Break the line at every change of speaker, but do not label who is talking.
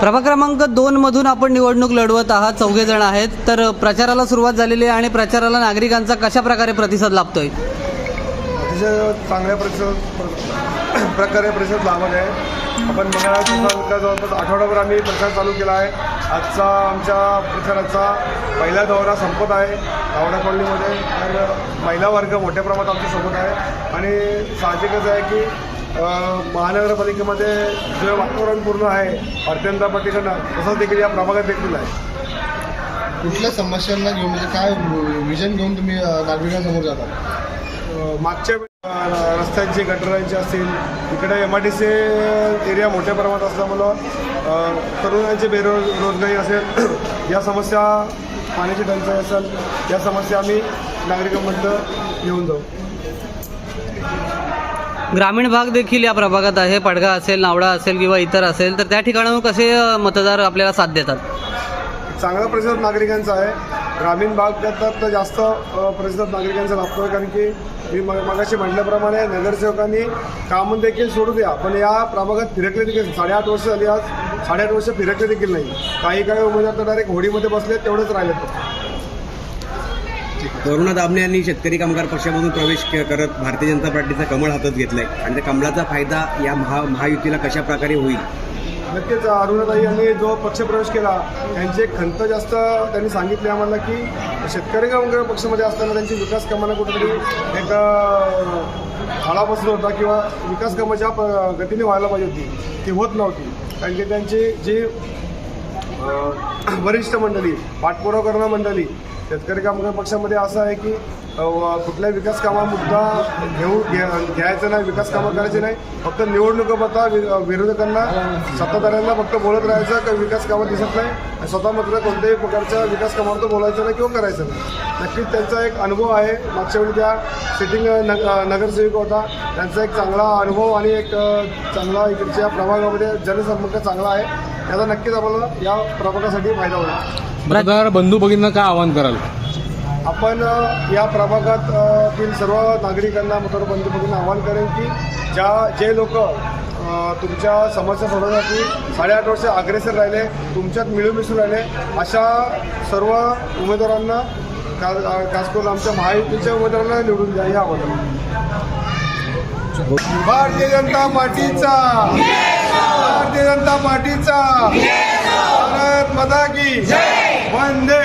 प्रभाग क्रमांक दोन मधून आपण निवडणूक लढवत आहात. चौघे जण आहेत. तर प्रचाराला सुरुवात झालेली आहे आणि प्रचाराला नागरिकांचा कशा प्रकारे प्रतिसाद लाभतोय?
अतिशय चांगल्या प्रतिसाद प्रकारे प्रतिसाद लाभत आहे. आपण मंगळवारच्या जवळपास आठवडाभर आम्ही प्रचार चालू केला आहे. आजचा आमच्या प्रचाराचा पहिला दौरा संपत आहे. गावडा कॉलनीमध्ये. तर महिला वर्ग मोठ्या प्रमाणात आमच्यासोबत आहे. आणि साहजिकच आहे की महानगरपालिकेमध्ये जे वातावरण पूर्ण आहे भारतीय जनता पार्टीकडनं तसंच देखील या प्रभागात देखील आहे.
कुठल्या समस्यांना घेऊन म्हणजे काय विजन घेऊन तुम्ही नागरिकांसमोर जाता?
मागच्या रस्त्यांची गटरांची असतील इकडे M I D C area मोठ्या प्रमाणात असल्यामुळं अ, तरुणांची बेरोज रोजगारी असेल या समस्या पाण्याची टंचाई असेल या समस्या आम्ही नागरिकांपर्यंत घेऊन जाऊ.
ग्रामीण भाग देखील या प्रभागात आहे. पडगा असेल नावडा असेल किंवा इतर असेल तर त्या ठिकाणाहून कसे मतदार आपल्याला साथ देतात?
चांगला प्रतिसाद नागरिकांचा आहे. ग्रामीण भागात तर जास्त प्रतिसाद नागरिकांचा लागतो आहे कारण की मी मग मगाशी म्हटल्याप्रमाणे नगरसेवकांनी कामं देखील सोडू द्या पण या प्रभागात फिरकले देखील साडेआठ वर्ष झाली आज साडेआठ वर्ष फिरकले देखील नाही. काही काही उमेदवार तर डायरेक्ट होडीमध्ये बसले तेवढंच राहिले
करुणा दाबणे यांनी शेतकरी कामगार पक्षामधून प्रवेश करत भारतीय जनता पार्टीचा कमळ हातात घेतलाय. आणि त्या कमळाचा फायदा या महा महायुतीला कशा प्रकारे होईल?
नक्कीच अरुणाताई यांनी जो पक्षप्रवेश केला त्यांची एक खंत जास्त त्यांनी सांगितली आम्हाला की शेतकरी कामगार पक्षामध्ये असताना त्यांची विकास कामांना कुठेतरी एक आळा बसला होता किंवा विकास कामं ज्या प- गतीने व्हायला पाहिजे होती ती होत नव्हती. कारण की त्यांची जी वरिष्ठ मंडळी पाठपुरावा करणारी मंडळी शेतकरी कामगार पक्षामध्ये असं आहे की कुठल्याही विकास कामा मुद्दा घेऊ घ्या- घ्यायचं नाही विकास कामं करायची नाही फक्त निवडणुकापता विरोधकांना सत्ताधाऱ्यांना फक्त बोलत राहायचं का विकास कामं दिसत नाही? स्वतः मात्र कोणत्याही प्रकारच्या विकास कामावर बोलायचं नाही किंवा करायचं नाही. नक्कीच त्यांचा एक अनुभव आहे. मागच्या वेळी त्या सिटिंग नग नगरसेविका होता. त्यांचा एक चांगला अनुभव आणि एक चांगला इकडच्या प्रभागामध्ये जनसंपर्क चांगला आहे. त्याचा नक्कीच आम्हाला या प्रभागासाठी फायदा होईल.
मतदार बंधू भगिनींना काय आवाहन कराल?
आपण या प्रभागात अ, तील सर्व नागरिकांना मतदार बंधू भगिनींना आवाहन करेन की ज्या जे लोक तुमच्या समस्या सोडवण्यासाठी साडेआठ वर्ष अग्रेसर राहिले तुमच्यात मिळून मिसळून राहिले अशा सर्व उमेदवारांना खास करून आमच्या महायुतीच्या उमेदवारांना निवडून द्या हे आवाहन. भारतीय जनता पार्टीचा! भारतीय जनता पार्टीचा. भारत माता की वंदे.